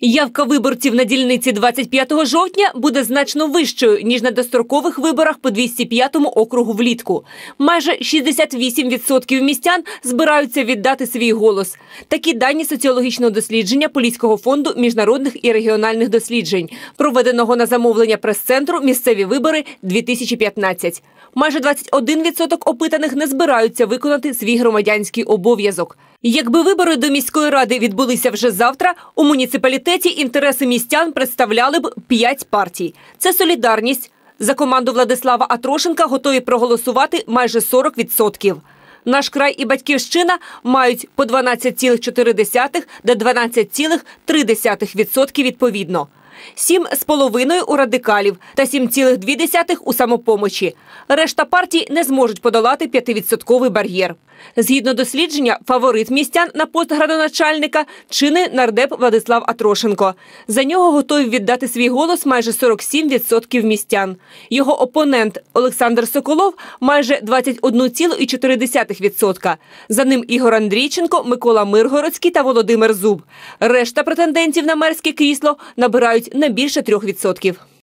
Явка виборців на дільниці 25 жовтня буде значно вищою ніж на дострокових виборах по 205 округу влітку. Майже 68% містян збираються віддати свій голос. Такі дані соціологічного дослідження Поліського фонду міжнародних і регіональних досліджень, проведеного на замовлення прес-центру Місцеві вибори 2015. Майже 21% опитаних не збираються виконати свій громадянський обов'язок. Якби вибори до міської ради відбулися вже завтра, у муніципалітеті інтереси містян представляли б п'ять партій. Це солідарність. За команду Владислава Атрошенка готові проголосувати майже 40%. Наш край і батьківщина мають по 12,4 та 12,3% відповідно. Сім з половиною у радикалів та 7,2 у самопомочі. Решта партій не зможуть подолати 5-відсотковий бар'єр. Згідно дослідження, фаворит містян на пост градоначальника чинний нардеп Владислав Атрошенко. За нього готові віддати свій голос майже 47% містян. Його опонент Олександр Соколов майже 21,4%. За ним Ігор Андрійченко, Микола Миргородський та Володимир Зуб. Решта претендентів на мерське крісло набирають не більше 3%.